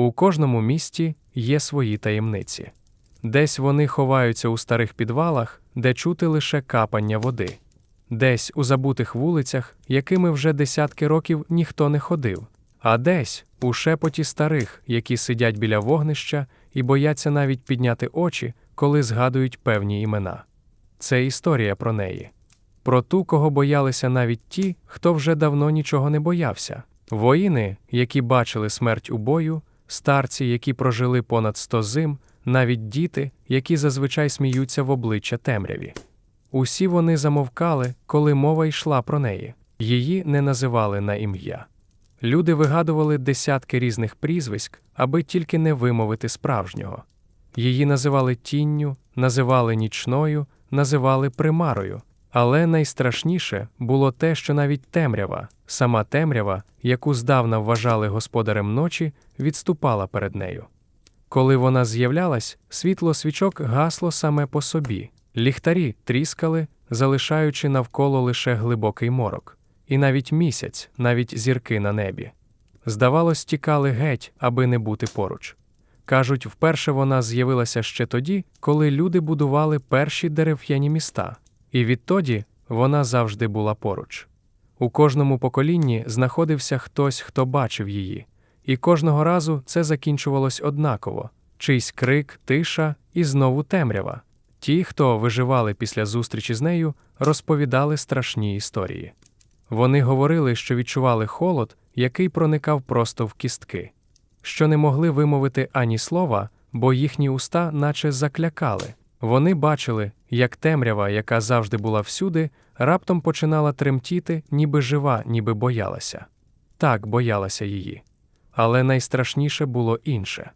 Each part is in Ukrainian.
У кожному місті є свої таємниці. Десь вони ховаються у старих підвалах, де чути лише капання води, десь у забутих вулицях, якими вже десятки років ніхто не ходив, а десь у шепоті старих, які сидять біля вогнища і бояться навіть підняти очі, коли згадують певні імена. Це історія про неї. Про ту, кого боялися навіть ті, хто вже давно нічого не боявся. Воїни, які бачили смерть у бою, старці, які прожили понад сто зим, навіть діти, які зазвичай сміються в обличчя темряві. Усі вони замовкали, коли мова йшла про неї, її не називали на ім'я. Люди вигадували десятки різних прізвиськ, аби тільки не вимовити справжнього. Її називали тінню, називали нічною, називали примарою. Але найстрашніше було те, що навіть темрява, сама темрява, яку здавна вважали господарем ночі, відступала перед нею. Коли вона з'являлась, світло свічок гасло саме по собі, ліхтарі тріскали, залишаючи навколо лише глибокий морок, і навіть місяць, навіть зірки на небі. Здавалось, тікали геть, аби не бути поруч. Кажуть, вперше вона з'явилася ще тоді, коли люди будували перші дерев'яні міста, і відтоді вона завжди була поруч. У кожному поколінні знаходився хтось, хто бачив її, і кожного разу це закінчувалось однаково чийсь крик, тиша і знову темрява. Ті, хто виживали після зустрічі з нею, розповідали страшні історії. Вони говорили, що відчували холод, який проникав просто в кістки, що не могли вимовити ані слова, бо їхні уста наче заклякали. Вони бачили, як темрява, яка завжди була всюди, раптом починала тремтіти, ніби жива, ніби боялася. Так боялася її. Але найстрашніше було інше.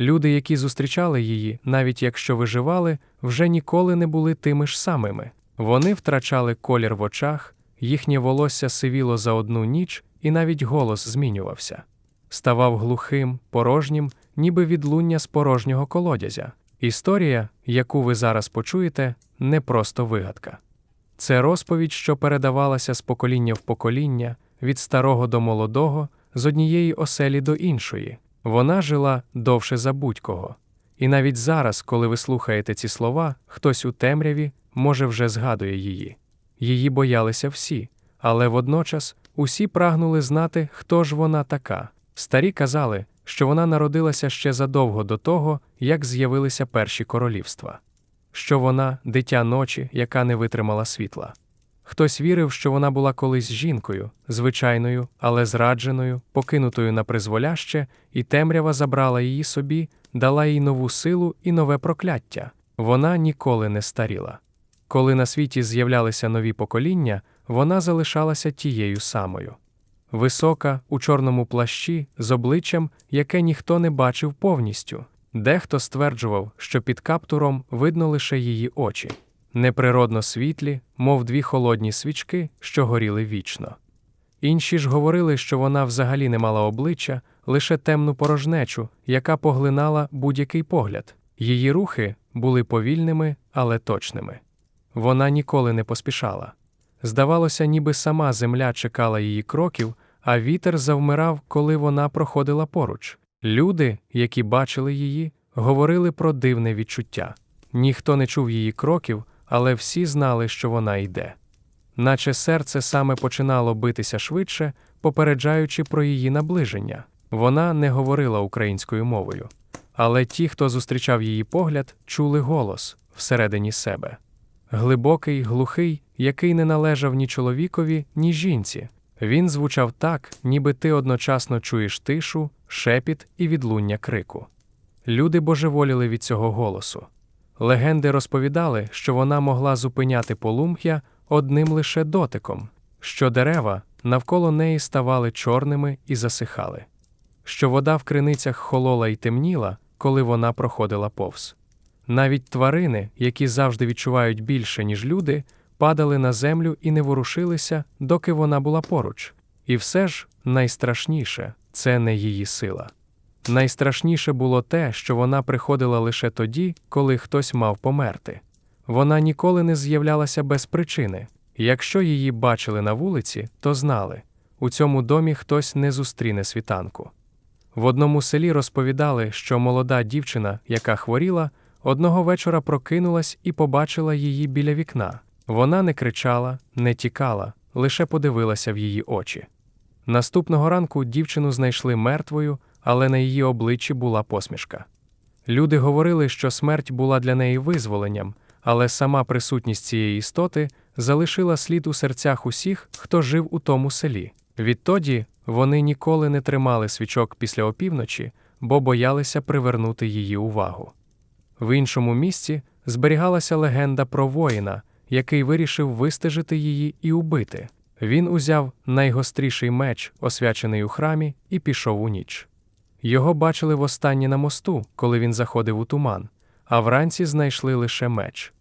Люди, які зустрічали її, навіть якщо виживали, вже ніколи не були тими ж самими. Вони втрачали колір в очах, їхнє волосся сивіло за одну ніч, і навіть голос змінювався. Ставав глухим, порожнім, ніби відлуння з порожнього колодязя. Історія, яку ви зараз почуєте, не просто вигадка. Це розповідь, що передавалася з покоління в покоління, від старого до молодого, з однієї оселі до іншої. Вона жила довше за будь-кого. І навіть зараз, коли ви слухаєте ці слова, хтось у темряві, може, вже згадує її. Її боялися всі, але водночас усі прагнули знати, хто ж вона така. Старі казали, що вона народилася ще задовго до того, як з'явилися перші королівства, що вона дитя ночі, яка не витримала світла. Хтось вірив, що вона була колись жінкою, звичайною, але зрадженою, покинутою на призволяще, і темрява забрала її собі, дала їй нову силу і нове прокляття. Вона ніколи не старіла. Коли на світі з'являлися нові покоління, вона залишалася тією самою. Висока, у чорному плащі, з обличчям, яке ніхто не бачив повністю. Дехто стверджував, що під каптуром видно лише її очі, неприродно світлі, мов дві холодні свічки, що горіли вічно. Інші ж говорили, що вона взагалі не мала обличчя, лише темну порожнечу, яка поглинала будь-який погляд. Її рухи були повільними, але точними. Вона ніколи не поспішала. Здавалося, ніби сама земля чекала її кроків, а вітер завмирав, коли вона проходила поруч. Люди, які бачили її, говорили про дивне відчуття. Ніхто не чув її кроків, але всі знали, що вона йде. Наче серце саме починало битися швидше, попереджаючи про її наближення. Вона не говорила українською мовою. Але ті, хто зустрічав її погляд, чули голос всередині себе глибокий, глухий, який не належав ні чоловікові, ні жінці. Він звучав так, ніби ти одночасно чуєш тишу, шепіт і відлуння крику. Люди божеволіли від цього голосу. Легенди розповідали, що вона могла зупиняти полум'я одним лише дотиком, що дерева навколо неї ставали чорними і засихали, що вода в криницях холола і темніла, коли вона проходила повз. Навіть тварини, які завжди відчувають більше, ніж люди, падали на землю і не ворушилися, доки вона була поруч. І все ж найстрашніше це не її сила. Найстрашніше було те, що вона приходила лише тоді, коли хтось мав померти. Вона ніколи не з'являлася без причини. Якщо її бачили на вулиці, то знали у цьому домі хтось не зустріне світанку. В одному селі розповідали, що молода дівчина, яка хворіла, одного вечора прокинулась і побачила її біля вікна. Вона не кричала, не тікала, лише подивилася в її очі. Наступного ранку дівчину знайшли мертвою, але на її обличчі була посмішка. Люди говорили, що смерть була для неї визволенням, але сама присутність цієї істоти залишила слід у серцях усіх, хто жив у тому селі. Відтоді вони ніколи не тримали свічок після опівночі, бо боялися привернути її увагу. В іншому місці зберігалася легенда про воїна, який вирішив вистежити її і убити. Він узяв найгостріший меч, освячений у храмі, і пішов у ніч. Його бачили востаннє на мосту, коли він заходив у туман, а вранці знайшли лише меч.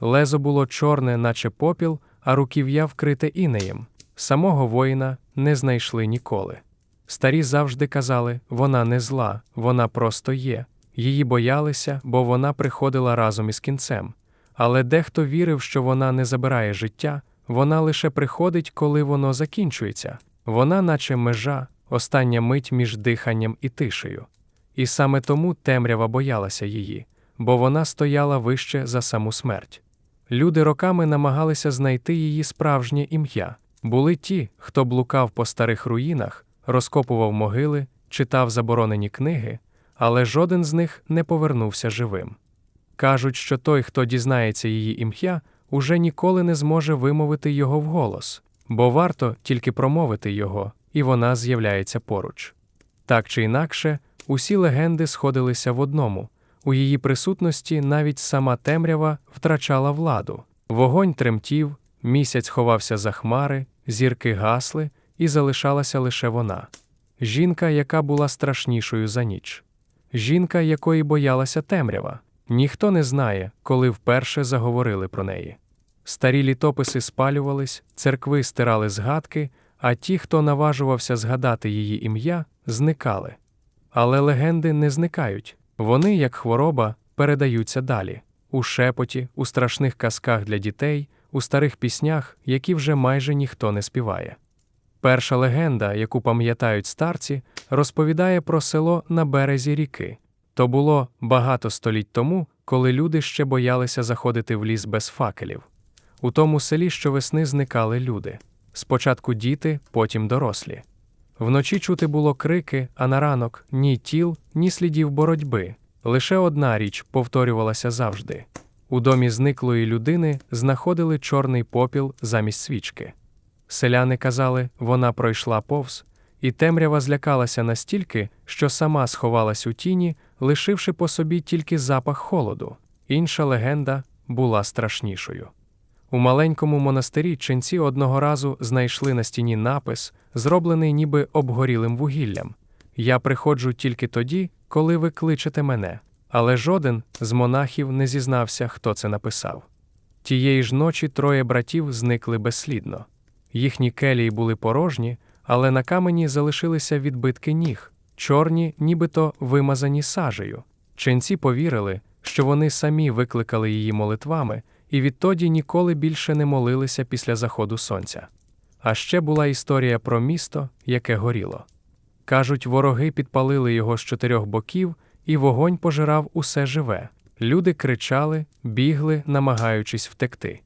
Лезо було чорне, наче попіл, а руків'я вкрите інеєм. Самого воїна не знайшли ніколи. Старі завжди казали, вона не зла, вона просто є. Її боялися, бо вона приходила разом із кінцем. Але дехто вірив, що вона не забирає життя, вона лише приходить, коли воно закінчується. Вона, наче межа, остання мить між диханням і тишею. І саме тому темрява боялася її, бо вона стояла вище за саму смерть. Люди роками намагалися знайти її справжнє ім'я. Були ті, хто блукав по старих руїнах, розкопував могили, читав заборонені книги, але жоден з них не повернувся живим. Кажуть, що той, хто дізнається її ім'я, уже ніколи не зможе вимовити його вголос, бо варто тільки промовити його, і вона з'являється поруч. Так чи інакше, усі легенди сходилися в одному у її присутності навіть сама темрява втрачала владу. Вогонь тремтів, місяць ховався за хмари, зірки гасли, і залишалася лише вона. Жінка, яка була страшнішою за ніч. Жінка, якої боялася темрява. Ніхто не знає, коли вперше заговорили про неї. Старі літописи спалювались, церкви стирали згадки, а ті, хто наважувався згадати її ім'я, зникали. Але легенди не зникають вони, як хвороба, передаються далі у шепоті, у страшних казках для дітей, у старих піснях, які вже майже ніхто не співає. Перша легенда, яку пам'ятають старці, розповідає про село на березі ріки. То було багато століть тому, коли люди ще боялися заходити в ліс без факелів. У тому селі щовесни зникали люди. Спочатку діти, потім дорослі. Вночі чути було крики, а на ранок ні тіл, ні слідів боротьби. Лише одна річ повторювалася завжди у домі зниклої людини знаходили чорний попіл замість свічки. Селяни казали, вона пройшла повз, і темрява злякалася настільки, що сама сховалась у тіні, лишивши по собі тільки запах холоду. Інша легенда була страшнішою. У маленькому монастирі ченці одного разу знайшли на стіні напис, зроблений ніби обгорілим вугіллям Я приходжу тільки тоді, коли ви кличете мене. Але жоден з монахів не зізнався, хто це написав. Тієї ж ночі троє братів зникли безслідно. Їхні келії були порожні, але на камені залишилися відбитки ніг, чорні, нібито вимазані сажею. Ченці повірили, що вони самі викликали її молитвами, і відтоді ніколи більше не молилися після заходу сонця. А ще була історія про місто, яке горіло. Кажуть, вороги підпалили його з чотирьох боків, і вогонь пожирав усе живе. Люди кричали, бігли, намагаючись втекти.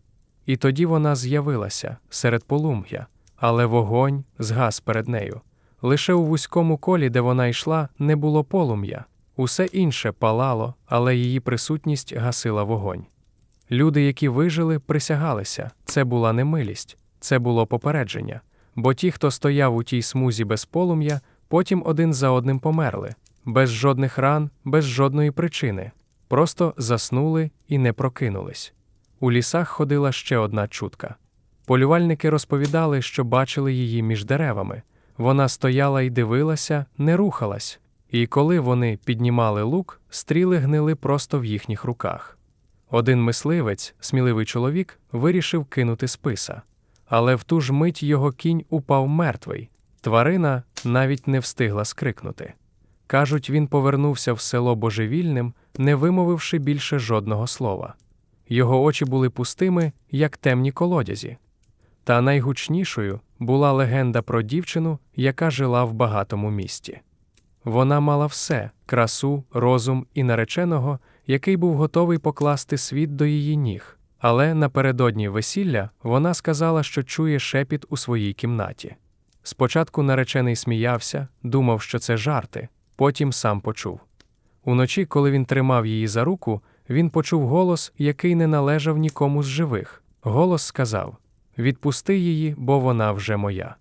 І тоді вона з'явилася серед полум'я, але вогонь згас перед нею. Лише у вузькому колі, де вона йшла, не було полум'я. Усе інше палало, але її присутність гасила вогонь. Люди, які вижили, присягалися це була не милість, це було попередження. Бо ті, хто стояв у тій смузі без полум'я, потім один за одним померли, без жодних ран, без жодної причини, просто заснули і не прокинулись. У лісах ходила ще одна чутка. Полювальники розповідали, що бачили її між деревами. Вона стояла і дивилася, не рухалась, і коли вони піднімали лук, стріли гнили просто в їхніх руках. Один мисливець, сміливий чоловік, вирішив кинути списа, але в ту ж мить його кінь упав мертвий. Тварина навіть не встигла скрикнути. Кажуть, він повернувся в село божевільним, не вимовивши більше жодного слова. Його очі були пустими, як темні колодязі. Та найгучнішою була легенда про дівчину, яка жила в багатому місті. Вона мала все красу, розум і нареченого, який був готовий покласти світ до її ніг. Але напередодні весілля вона сказала, що чує шепіт у своїй кімнаті. Спочатку наречений сміявся, думав, що це жарти, потім сам почув. Уночі, коли він тримав її за руку, він почув голос, який не належав нікому з живих. Голос сказав: Відпусти її, бо вона вже моя.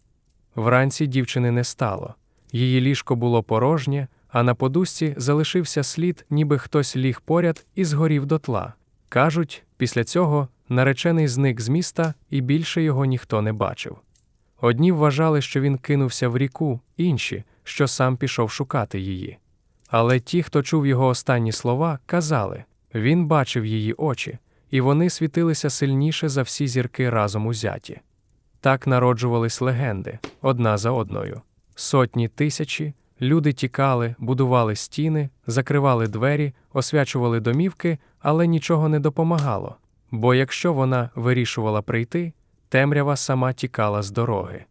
Вранці дівчини не стало. Її ліжко було порожнє, а на подушці залишився слід, ніби хтось ліг поряд і згорів дотла. Кажуть, після цього наречений зник з міста, і більше його ніхто не бачив. Одні вважали, що він кинувся в ріку, інші, що сам пішов шукати її. Але ті, хто чув його останні слова, казали він бачив її очі, і вони світилися сильніше за всі зірки разом узяті. Так народжувались легенди одна за одною. Сотні тисячі, люди тікали, будували стіни, закривали двері, освячували домівки, але нічого не допомагало. Бо якщо вона вирішувала прийти, темрява сама тікала з дороги.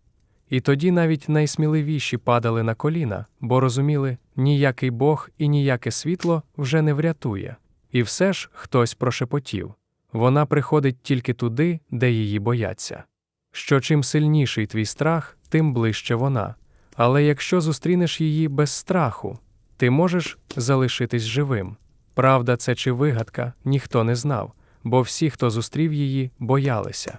І тоді навіть найсміливіші падали на коліна, бо розуміли, ніякий Бог і ніяке світло вже не врятує. І все ж хтось прошепотів вона приходить тільки туди, де її бояться. Що чим сильніший твій страх, тим ближче вона. Але якщо зустрінеш її без страху, ти можеш залишитись живим. Правда, це чи вигадка, ніхто не знав, бо всі, хто зустрів її, боялися.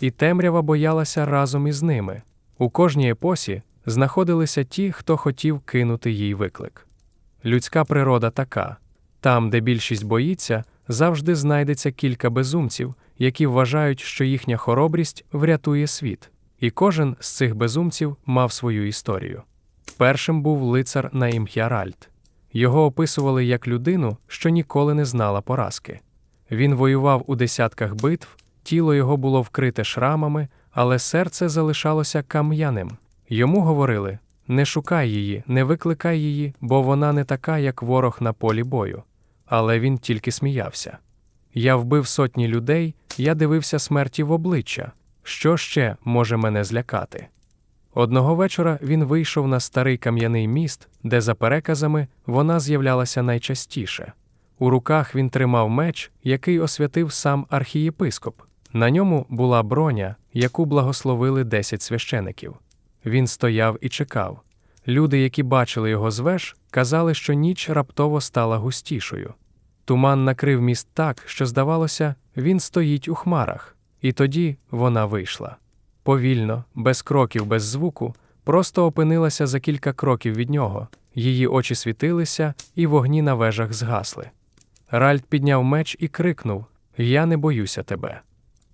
І темрява боялася разом із ними. У кожній епосі знаходилися ті, хто хотів кинути їй виклик. Людська природа така там, де більшість боїться, завжди знайдеться кілька безумців, які вважають, що їхня хоробрість врятує світ, і кожен з цих безумців мав свою історію. Першим був лицар на ім'я Ральд. Його описували як людину, що ніколи не знала поразки. Він воював у десятках битв, тіло його було вкрите шрамами, але серце залишалося кам'яним. Йому говорили не шукай її, не викликай її, бо вона не така, як ворог на полі бою. Але він тільки сміявся. Я вбив сотні людей, я дивився смерті в обличчя. Що ще може мене злякати? Одного вечора він вийшов на старий кам'яний міст, де, за переказами, вона з'являлася найчастіше. У руках він тримав меч, який освятив сам архієпископ. На ньому була броня, яку благословили десять священиків. Він стояв і чекав. Люди, які бачили його з веж, казали, що ніч раптово стала густішою. Туман накрив міст так, що, здавалося, він стоїть у хмарах, і тоді вона вийшла. Повільно, без кроків, без звуку, просто опинилася за кілька кроків від нього, її очі світилися, і вогні на вежах згасли. Ральд підняв меч і крикнув Я не боюся тебе.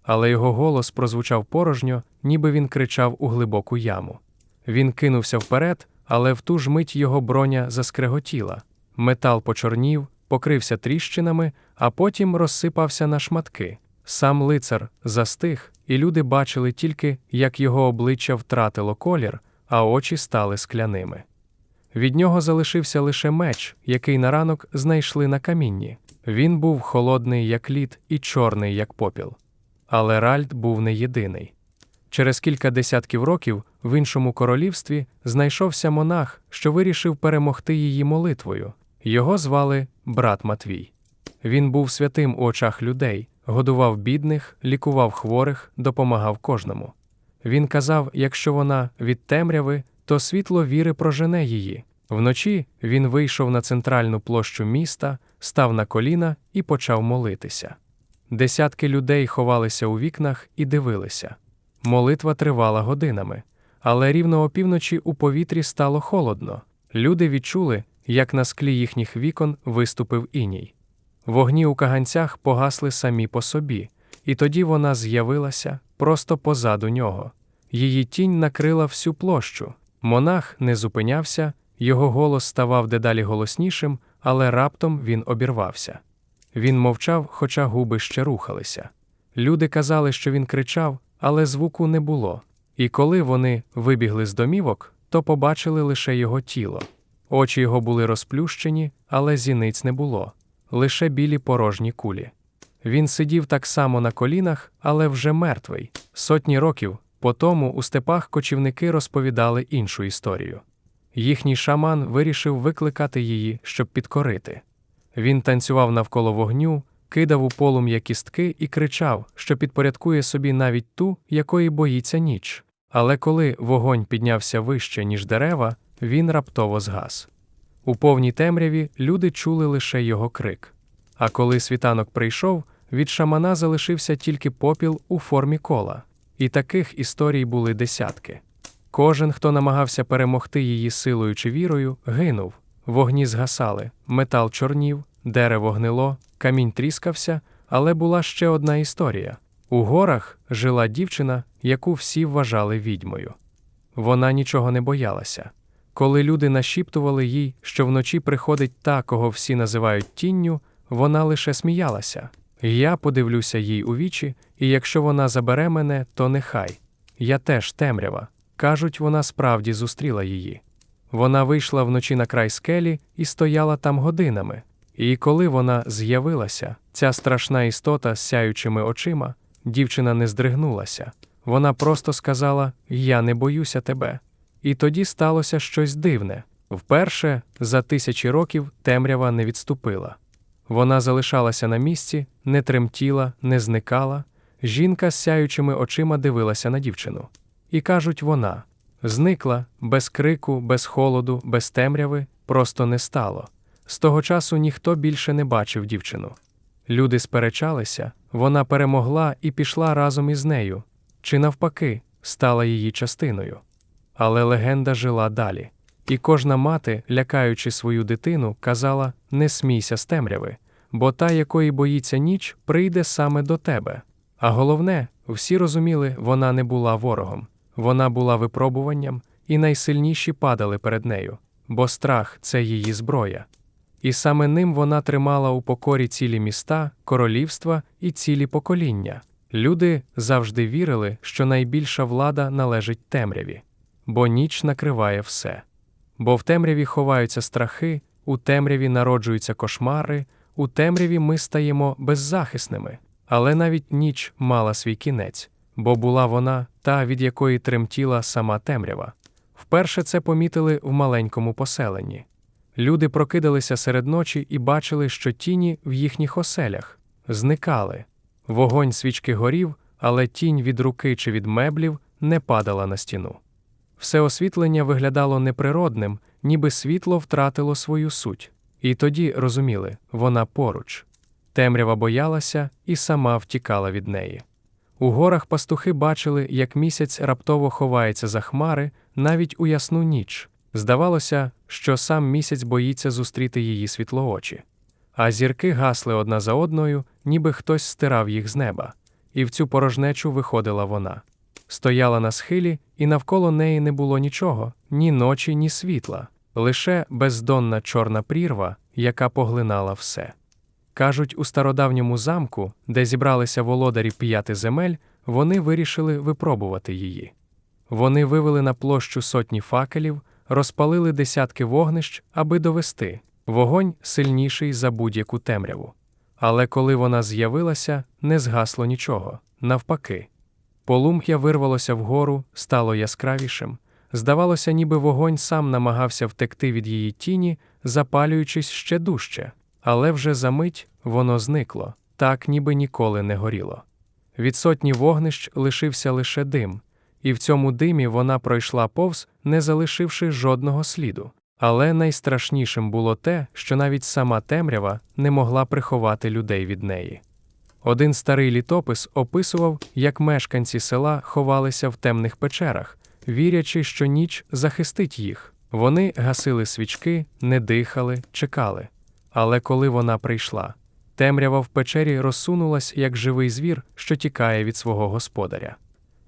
Але його голос прозвучав порожньо, ніби він кричав у глибоку яму. Він кинувся вперед, але в ту ж мить його броня заскреготіла. Метал почорнів, покрився тріщинами, а потім розсипався на шматки. Сам лицар застиг, і люди бачили тільки, як його обличчя втратило колір, а очі стали скляними. Від нього залишився лише меч, який на ранок знайшли на камінні. Він був холодний, як лід, і чорний, як попіл. Але Ральд був не єдиний. Через кілька десятків років в іншому королівстві знайшовся монах, що вирішив перемогти її молитвою. Його звали брат Матвій. Він був святим у очах людей, годував бідних, лікував хворих, допомагав кожному. Він казав, якщо вона від темряви, то світло віри прожене її. Вночі він вийшов на центральну площу міста, став на коліна і почав молитися. Десятки людей ховалися у вікнах і дивилися. Молитва тривала годинами, але рівно опівночі у повітрі стало холодно. Люди відчули, як на склі їхніх вікон виступив іній. Вогні у каганцях погасли самі по собі, і тоді вона з'явилася просто позаду нього. Її тінь накрила всю площу. Монах не зупинявся, його голос ставав дедалі голоснішим, але раптом він обірвався. Він мовчав, хоча губи ще рухалися. Люди казали, що він кричав, але звуку не було. І коли вони вибігли з домівок, то побачили лише його тіло. Очі його були розплющені, але зіниць не було, лише білі порожні кулі. Він сидів так само на колінах, але вже мертвий. Сотні років по тому у степах кочівники розповідали іншу історію. їхній шаман вирішив викликати її, щоб підкорити. Він танцював навколо вогню, кидав у полум'я кістки і кричав, що підпорядкує собі навіть ту, якої боїться ніч. Але коли вогонь піднявся вище, ніж дерева, він раптово згас. У повній темряві люди чули лише його крик. А коли світанок прийшов, від шамана залишився тільки попіл у формі кола. І таких історій були десятки. Кожен, хто намагався перемогти її силою чи вірою, гинув. Вогні згасали, метал чорнів, дерево гнило, камінь тріскався, але була ще одна історія. У горах жила дівчина, яку всі вважали відьмою. Вона нічого не боялася. Коли люди нашіптували їй, що вночі приходить та, кого всі називають тінню, вона лише сміялася. Я подивлюся їй у вічі, і якщо вона забере мене, то нехай. Я теж темрява. Кажуть, вона справді зустріла її. Вона вийшла вночі на край скелі і стояла там годинами. І коли вона з'явилася, ця страшна істота з сяючими очима, дівчина не здригнулася. Вона просто сказала: Я не боюся тебе. І тоді сталося щось дивне. Вперше за тисячі років темрява не відступила. Вона залишалася на місці, не тремтіла, не зникала. Жінка з сяючими очима дивилася на дівчину. І кажуть, вона зникла без крику, без холоду, без темряви, просто не стало. З того часу ніхто більше не бачив дівчину. Люди сперечалися, вона перемогла і пішла разом із нею, чи навпаки, стала її частиною. Але легенда жила далі, і кожна мати, лякаючи свою дитину, казала: Не смійся з темряви, бо та, якої боїться ніч, прийде саме до тебе. А головне, всі розуміли, вона не була ворогом, вона була випробуванням, і найсильніші падали перед нею, бо страх це її зброя. І саме ним вона тримала у покорі цілі міста, королівства і цілі покоління. Люди завжди вірили, що найбільша влада належить темряві, бо ніч накриває все. Бо в темряві ховаються страхи, у темряві народжуються кошмари, у темряві ми стаємо беззахисними. Але навіть ніч мала свій кінець, бо була вона, та, від якої тремтіла сама темрява. Вперше це помітили в маленькому поселенні. Люди прокидалися серед ночі і бачили, що тіні в їхніх оселях зникали. Вогонь свічки горів, але тінь від руки чи від меблів не падала на стіну. Все освітлення виглядало неприродним, ніби світло втратило свою суть. І тоді розуміли, вона поруч. Темрява боялася і сама втікала від неї. У горах пастухи бачили, як місяць раптово ховається за хмари навіть у ясну ніч. Здавалося, що сам місяць боїться зустріти її світлоочі. А зірки гасли одна за одною, ніби хтось стирав їх з неба, і в цю порожнечу виходила вона. Стояла на схилі, і навколо неї не було нічого, ні ночі, ні світла, лише бездонна чорна прірва, яка поглинала все. Кажуть, у стародавньому замку, де зібралися володарі п'яти земель, вони вирішили випробувати її. Вони вивели на площу сотні факелів, розпалили десятки вогнищ, аби довести вогонь сильніший за будь-яку темряву. Але коли вона з'явилася, не згасло нічого, навпаки. Полум'я вирвалося вгору, стало яскравішим. Здавалося, ніби вогонь сам намагався втекти від її тіні, запалюючись ще дужче, але вже за мить воно зникло, так ніби ніколи не горіло. Від сотні вогнищ лишився лише дим, і в цьому димі вона пройшла повз, не залишивши жодного сліду. Але найстрашнішим було те, що навіть сама темрява не могла приховати людей від неї. Один старий літопис описував, як мешканці села ховалися в темних печерах, вірячи, що ніч захистить їх. Вони гасили свічки, не дихали, чекали. Але коли вона прийшла, темрява в печері розсунулась, як живий звір, що тікає від свого господаря.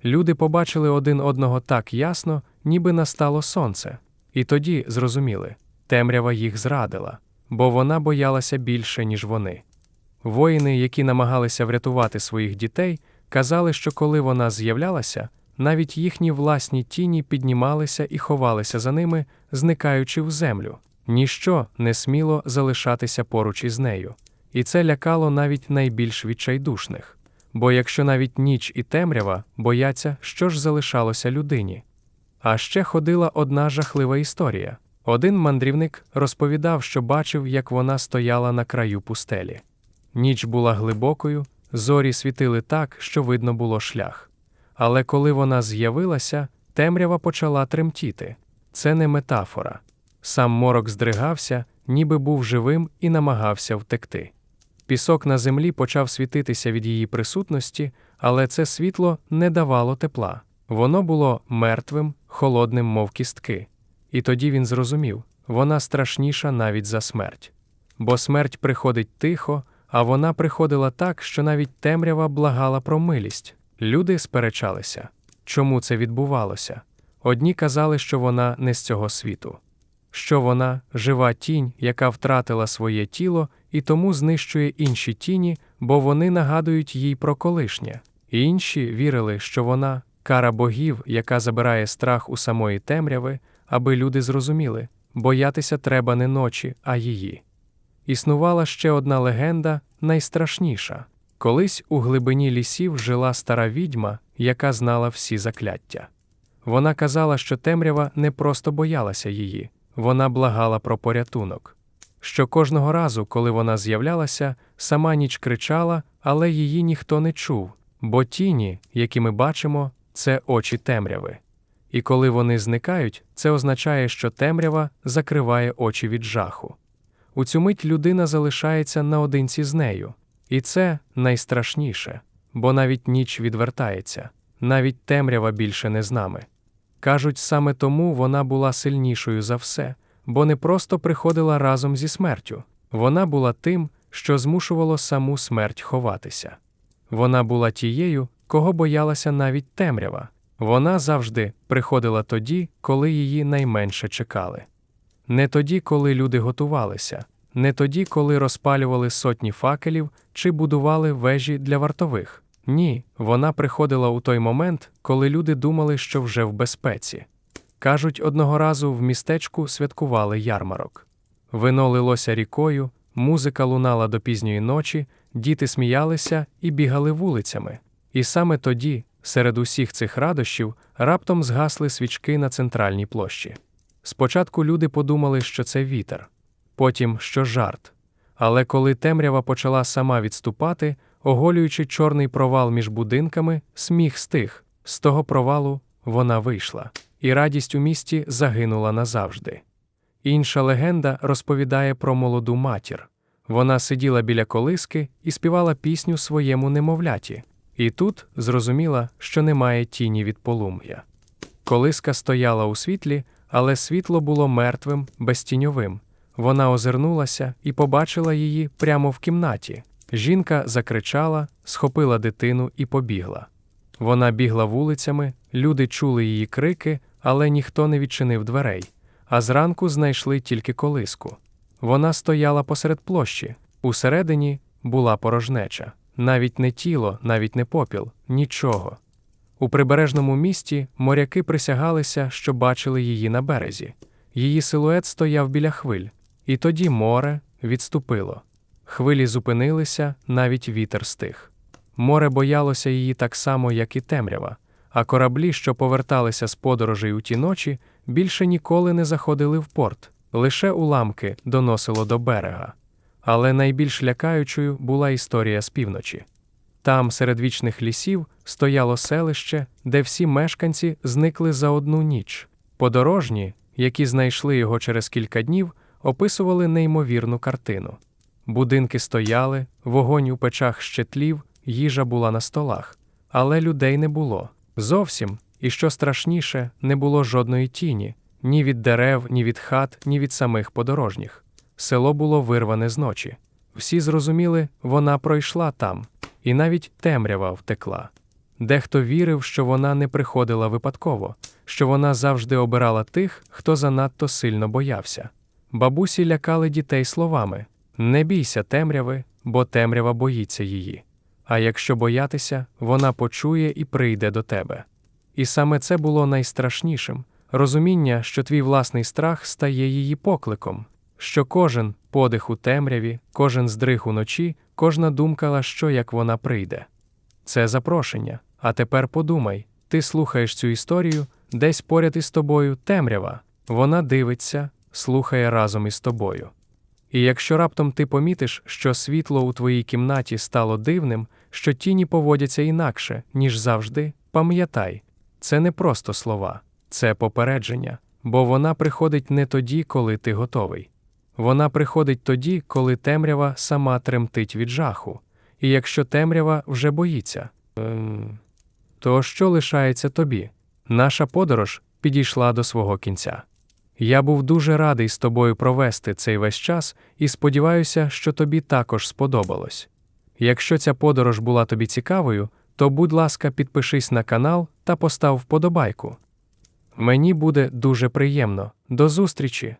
Люди побачили один одного так ясно, ніби настало сонце, і тоді зрозуміли темрява їх зрадила, бо вона боялася більше, ніж вони. Воїни, які намагалися врятувати своїх дітей, казали, що коли вона з'являлася, навіть їхні власні тіні піднімалися і ховалися за ними, зникаючи в землю. Ніщо не сміло залишатися поруч із нею, і це лякало навіть найбільш відчайдушних. Бо якщо навіть ніч і темрява бояться, що ж залишалося людині. А ще ходила одна жахлива історія. Один мандрівник розповідав, що бачив, як вона стояла на краю пустелі. Ніч була глибокою, зорі світили так, що видно було шлях. Але коли вона з'явилася, темрява почала тремтіти. Це не метафора. Сам морок здригався, ніби був живим і намагався втекти. Пісок на землі почав світитися від її присутності, але це світло не давало тепла. Воно було мертвим, холодним, мов кістки. І тоді він зрозумів вона страшніша навіть за смерть. Бо смерть приходить тихо, а вона приходила так, що навіть темрява благала про милість. Люди сперечалися, чому це відбувалося. Одні казали, що вона не з цього світу, що вона жива тінь, яка втратила своє тіло і тому знищує інші тіні, бо вони нагадують їй про колишнє. Інші вірили, що вона кара богів, яка забирає страх у самої темряви, аби люди зрозуміли, боятися треба не ночі, а її. Існувала ще одна легенда, найстрашніша. Колись у глибині лісів жила стара відьма, яка знала всі закляття. Вона казала, що темрява не просто боялася її, вона благала про порятунок. Що кожного разу, коли вона з'являлася, сама ніч кричала, але її ніхто не чув, бо тіні, які ми бачимо, це очі темряви. І коли вони зникають, це означає, що темрява закриває очі від жаху. У цю мить людина залишається наодинці з нею, і це найстрашніше, бо навіть ніч відвертається, навіть темрява більше не з нами. Кажуть, саме тому вона була сильнішою за все, бо не просто приходила разом зі смертю, вона була тим, що змушувало саму смерть ховатися. Вона була тією, кого боялася навіть темрява. Вона завжди приходила тоді, коли її найменше чекали. Не тоді, коли люди готувалися, не тоді, коли розпалювали сотні факелів чи будували вежі для вартових. Ні, вона приходила у той момент, коли люди думали, що вже в безпеці. Кажуть, одного разу в містечку святкували ярмарок. Вино лилося рікою, музика лунала до пізньої ночі, діти сміялися і бігали вулицями. І саме тоді, серед усіх цих радощів, раптом згасли свічки на центральній площі. Спочатку люди подумали, що це вітер, потім що жарт. Але коли темрява почала сама відступати, оголюючи чорний провал між будинками, сміх стих. З того провалу вона вийшла, і радість у місті загинула назавжди. Інша легенда розповідає про молоду матір. Вона сиділа біля колиски і співала пісню своєму немовляті, і тут зрозуміла, що немає тіні від полум'я. Колиска стояла у світлі, але світло було мертвим, безтіньовим. Вона озирнулася і побачила її прямо в кімнаті. Жінка закричала, схопила дитину і побігла. Вона бігла вулицями, люди чули її крики, але ніхто не відчинив дверей, а зранку знайшли тільки колиску. Вона стояла посеред площі, усередині була порожнеча, навіть не тіло, навіть не попіл, нічого. У прибережному місті моряки присягалися, що бачили її на березі. Її силует стояв біля хвиль, і тоді море відступило. Хвилі зупинилися, навіть вітер стих. Море боялося її так само, як і темрява, а кораблі, що поверталися з подорожей у ті ночі, більше ніколи не заходили в порт, лише уламки доносило до берега. Але найбільш лякаючою була історія з півночі. Там, серед вічних лісів, стояло селище, де всі мешканці зникли за одну ніч. Подорожні, які знайшли його через кілька днів, описували неймовірну картину. Будинки стояли, вогонь у печах щетлів, їжа була на столах, але людей не було. Зовсім, і що страшніше, не було жодної тіні ні від дерев, ні від хат, ні від самих подорожніх. Село було вирване з ночі. Всі зрозуміли, вона пройшла там, і навіть темрява втекла. Дехто вірив, що вона не приходила випадково, що вона завжди обирала тих, хто занадто сильно боявся. Бабусі лякали дітей словами не бійся темряви, бо темрява боїться її. А якщо боятися, вона почує і прийде до тебе. І саме це було найстрашнішим розуміння, що твій власний страх стає її покликом, що кожен подих у темряві, кожен здриг уночі, кожна думка, що як вона прийде. Це запрошення. А тепер подумай ти слухаєш цю історію, десь поряд із тобою темрява. Вона дивиться, слухає разом із тобою. І якщо раптом ти помітиш, що світло у твоїй кімнаті стало дивним, що тіні поводяться інакше, ніж завжди, пам'ятай, це не просто слова, це попередження, бо вона приходить не тоді, коли ти готовий. Вона приходить тоді, коли темрява сама тремтить від жаху, і якщо темрява вже боїться, ем, то що лишається тобі? Наша подорож підійшла до свого кінця. Я був дуже радий з тобою провести цей весь час і сподіваюся, що тобі також сподобалось. Якщо ця подорож була тобі цікавою, то будь ласка, підпишись на канал та постав вподобайку. Мені буде дуже приємно. До зустрічі!